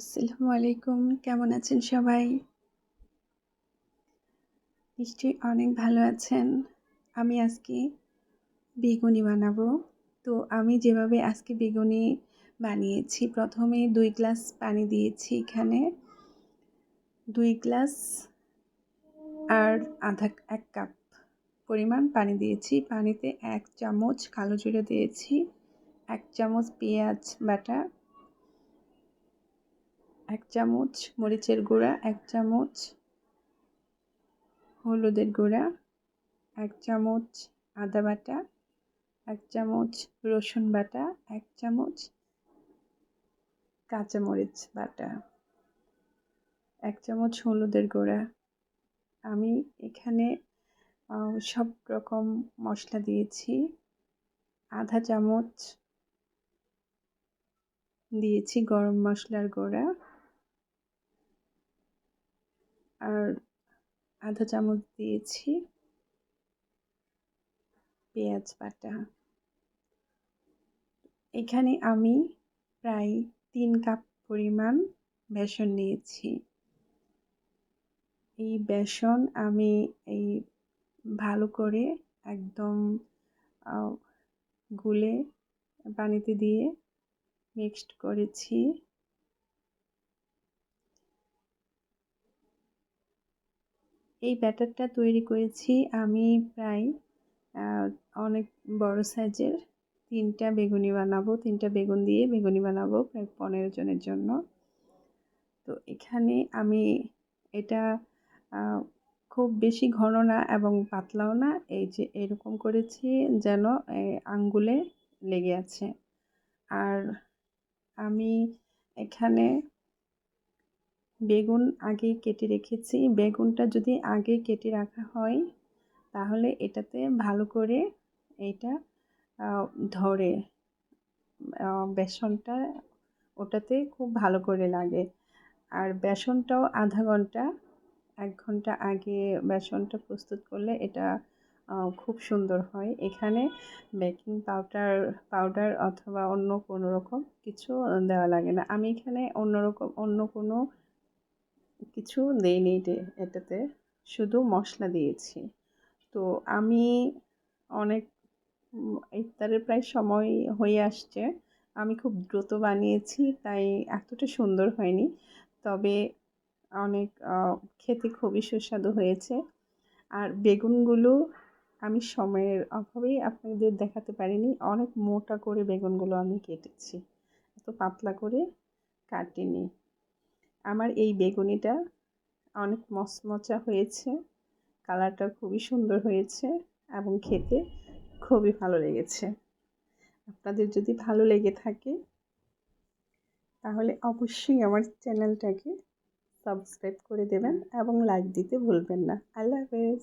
আসসালামু আলাইকুম, কেমন আছেন সবাই? নিশ্চয়ই অনেক ভালো আছেন। আমি আজকে বেগুনি বানাবো। তো আমি যেভাবে আজকে বেগুনি বানিয়েছি, প্রথমে দুই গ্লাস পানি দিয়েছি এখানে। দুই গ্লাস আর আধা এক কাপ পরিমাণ পানি দিয়েছি। পানিতে এক চামচ কালো জিরে দিয়েছি, এক চামচ পেঁয়াজ বাটা চামচ, মরিচের গুঁড়া এক চামচ, হলুদের গুঁড়া এক চামচ, আদা বাটা এক চামচ, রসুন বাটা এক চামচ, কাঁচামরিচ বাটা এক চামচ, হলুদের গুঁড়া। আমি এখানে সব রকম মশলা দিয়েছি। আধা চামচ দিয়েছি গরম মশলার গুঁড়া। আর আধা চামচ দিয়েছি পেঁয়াজ বাটা। এখানে আমি প্রায় তিন কাপ পরিমাণ বেসন নিয়েছি। এই বেসন আমি এই ভালো করে একদম গুলে পানিতে দিয়ে মিক্সড করেছি। এই ব্যাটারটা তৈরি করেছি আমি প্রায় অনেক বড় সাইজের তিনটা বেগুনি বানাবো, তিনটা বেগুন দিয়ে বেগুনি বানাবো প্রায় পনেরো জনের জন্য। তো এখানে আমি এটা খুব বেশি ঘন না এবং পাতলাও না, এই যে এরকম করেছি যেন আঙ্গুলে লেগে আছে। আর আমি এখানে বেগুন আগে কেটে রেখেছি। বেগুনটা যদি আগে কেটে রাখা হয়, তাহলে এটাতে ভালো করে এটা ধরে বেসনটা ওটাতে খুব ভালো করে লাগে। আর বেসনটাও আধা ঘণ্টা, এক ঘণ্টা আগে বেসনটা প্রস্তুত করলে এটা খুব সুন্দর হয়। এখানে বেকিং পাউডার পাউডার অথবা অন্য কোনো রকম কিছু দেওয়া লাগে না। আমি এখানে অন্য রকম, অন্য কোনো কিছু দেইনি এটাতে শুধু মশলা দিয়েছি। তো আমি অনেক ইফতারের প্রায় সময় হয়ে আসছে। আমি খুব দ্রুত বানিয়েছি, তাই এতটা সুন্দর হয়নি। তবে অনেক খেতে খুবই সুস্বাদু হয়েছে। আর বেগুনগুলো আমি সময়ের অভাবেই আপনাদের দেখাতে পারিনি, অনেক মোটা করে বেগুনগুলো আমি কেটেছি। এত পাতলা করে কাটিনি। আমার এই বেগুনিটা অনেক মচমচা হয়েছে। কালারটা খুবই সুন্দর হয়েছে এবং খেতে খুবই ভালো লেগেছে। আপনাদের যদি ভালো লেগে থাকে, তাহলে অবশ্যই আমার চ্যানেলটাকে সাবস্ক্রাইব করে দেবেন এবং লাইক দিতে ভুলবেন না। আল্লাহ হাফেজ।